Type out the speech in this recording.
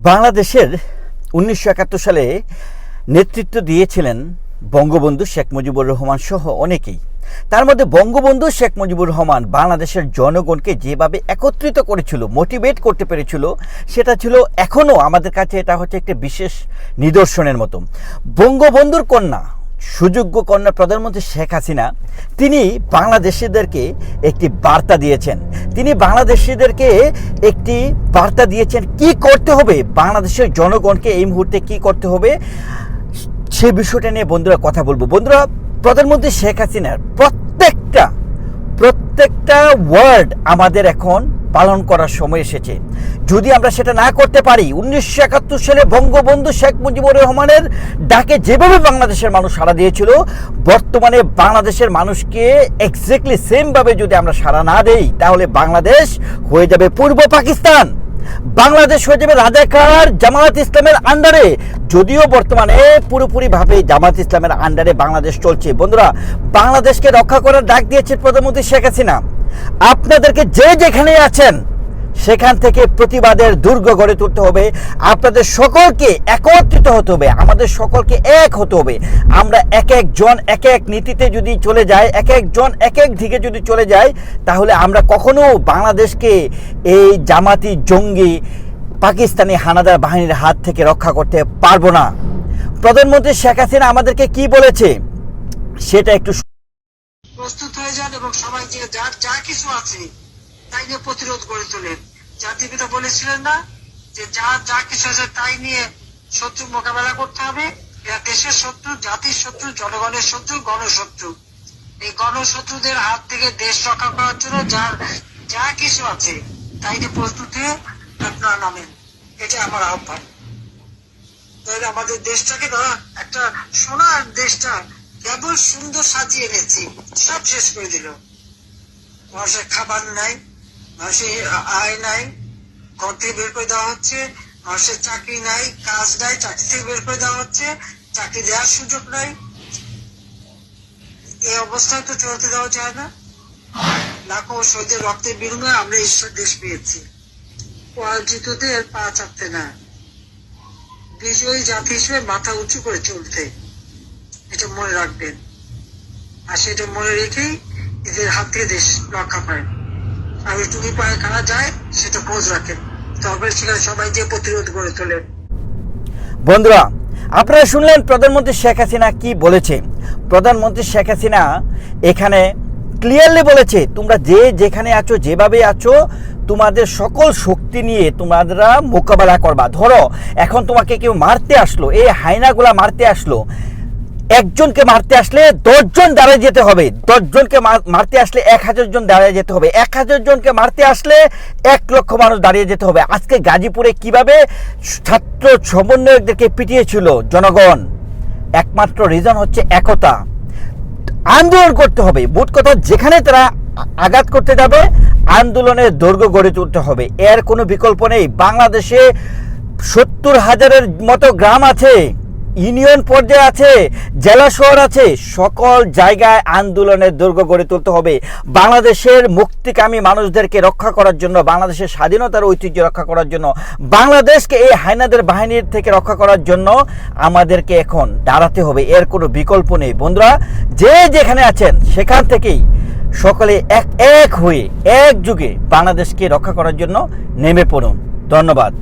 বাংলাদেশের উনিশশো একাত্তর সালে নেতৃত্ব দিয়েছিলেন বঙ্গবন্ধু শেখ মুজিবুর রহমান সহ অনেকেই। তার মধ্যে বঙ্গবন্ধু শেখ মুজিবুর রহমান বাংলাদেশের জনগণকে যেভাবে একত্রিত করেছিল, মোটিভেট করতে পেরেছিল, সেটা ছিল এখনও আমাদের কাছে এটা হচ্ছে একটি বিশেষ নিদর্শনের মতো। বঙ্গবন্ধুর কন্যা সুযোগ্য কন্যা প্রধানমন্ত্রী শেখ হাসিনা, তিনি বাংলাদেশিদেরকে একটি বার্তা দিয়েছেন। তিনি বাংলাদেশিদেরকে একটি বার্তা দিয়েছেন, কি করতে হবে? বাংলাদেশের জনগণকে এই মুহূর্তে কি করতে হবে? সে বিষয়টা নিয়ে বন্ধুরা কথা বলব। বন্ধুরা, প্রধানমন্ত্রী শেখ হাসিনার প্রত্যেকটা প্রত্যেকটা ওয়ার্ড আমাদের এখন পালন করার সময় এসেছে। যদি আমরা সেটা না করতে পারি, উনিশশো একাত্তর সালে বঙ্গবন্ধু শেখ মুজিবুর রহমানের ডাকে যেভাবে বাংলাদেশের মানুষ সাড়া দিয়েছিল, বর্তমানে বাংলাদেশের মানুষকে এক্স্যাক্টলি সেমভাবে যদি আমরা সাড়া না দেই, তাহলে বাংলাদেশ হয়ে যাবে পূর্ব পাকিস্তান। বাংলাদেশ হয়ে যাবে রাজাকার জামায়াত ইসলামের আন্ডারে। যদিও বর্তমানে পুরোপুরিভাবে জামায়াত ইসলামের আন্ডারে বাংলাদেশ চলছে। বন্ধুরা, বাংলাদেশকে রক্ষা করার ডাক দিয়েছে প্রধানমন্ত্রী শেখ হাসিনা। আপনাদেরকে যে যেখানে আছেন, সেখান থেকে প্রতিবাদের দুর্গ গড়ে তুলতে হবে। আপনাদের সকলকে একত্রিত হতে হবে। আমাদের সকলকে এক হতে হবে। আমরা এক একজন এক এক নীতিতে যদি চলে যাই, এক একজন এক এক দিকে যদি চলে যাই, তাহলে আমরা কখনো বাংলাদেশকে এই জামাতি জঙ্গি পাকিস্তানি হানাদার বাহিনীর হাত থেকে রক্ষা করতে পারব না। প্রধানমন্ত্রী শেখ হাসিনা আমাদেরকে কি বলেছে? সেটা একটু প্রস্তুত হয়ে যান এবং সবাই যে যার যা কিছু আছে, তাই নিয়ে প্রতিরোধ গড়ে তোলেন। জাতিপিতা বলেছিলেন না যে, যা যা কিছু আছে, তাই নিয়ে শত্রু মোকাবেলা করতে হবে। এরা দেশের শত্রু, জাতির শত্রু, জনগণের শত্রু, গণশত্রু। এই গণশত্রুদের হাত থেকে দেশ রক্ষা করার জন্য যার, যা কিছু আছে, তাই নিয়ে প্রস্তুত হয়ে আপনারা নামেন। এটা আমার আহ্বান। তাহলে আমাদের দেশটাকে না একটা সোনার দেশটা কেবল সুন্দর সাজিয়ে এনেছি। সব শেষ করে দিল। মানুষের খাবার নাই, মানুষের আয় নাই, ঘর থেকে বের করে দেওয়া হচ্ছে, মানুষের চাকরি নাই, কাজ নাই, চাকরি থেকে বের করে দেওয়া হচ্ছে, চাকরি দেওয়ার সুযোগ নাই। এই অবস্থায় তো চলতে দেওয়া যায় না। লাখো শহীদের রক্তের বিনিময়ে আমরা ঈশ্বর দেশ পেয়েছি। পরাজিতদের পা চাপতে না। বিজয়ী জাতি হিসেবে মাথা উঁচু করে চলতে। এটা মনে রাখবেন। আর সেটা মনে রেখেই এদের হাত থেকে দেশ রক্ষা করেন। আর ওই টুপি পায়ে কারা যায়, সেটা খোঁজ রাখেন। তবে সেখানে সবাই যে প্রতিরোধ গড়ে তোলেন। বন্ধুরা, আপনারা শুনলেন প্রধানমন্ত্রী শেখ হাসিনা কি বলেছে? প্রধানমন্ত্রী শেখ হাসিনা এখানে ক্লিয়ারলি বলেছে, তোমরা যে যেখানে আছো, যেভাবে আছো, তোমাদের সকল শক্তি নিয়ে তোমরা মোকাবেলা করবা। ধরো, এখন তোমাকে কেউ মারতে আসলো, এই হাইনাগুলা মারতে আসলো। একজনকে মারতে আসলে দশজন দাঁড়িয়ে যেতে হবে। দশজনকে মার- মারতে আসলে এক হাজার জন দাঁড়িয়ে যেতে হবে। এক হাজার জনকে মারতে আসলে এক লক্ষ মানুষ দাঁড়িয়ে যেতে হবে। আজকে গাজীপুরে কীভাবে ছাত্র সমন্বয়কদেরকে পিটিয়েছিল জনগণ? একমাত্র রিজন হচ্ছে একতা। আন্দোলন করতে হবে। মোট কথা যেখানে তারা আঘাত করতে যাবে, আন্দোলনের দৈর্ঘ্য গড়ে তুলতে হবে। এর কোনো বিকল্প নেই। বাংলাদেশে সত্তর হাজারের মতো গ্রাম আছে। ইউনিয়ন পর্যায়ে আছে, জেলা শহর আছে, সকল জায়গায় আন্দোলনের দৈর্ঘ্য গড়ে তুলতে হবে। বাংলাদেশের মুক্তিকামী মানুষদেরকে রক্ষা করার জন্য, বাংলাদেশের স্বাধীনতার ঐতিহ্য রক্ষা করার জন্য, বাংলাদেশকে এই হাইনাদের বাহিনীর থেকে রক্ষা করার জন্য আমাদেরকে এখন দাঁড়াতে হবে। এর কোনো বিকল্প নেই। বন্ধুরা, যে যেখানে আছেন, সেখান থেকেই সকলে এক এক হয়ে, এক যুগে বাংলাদেশকে রক্ষা করার জন্য নেমে পড়ুন। ধন্যবাদ।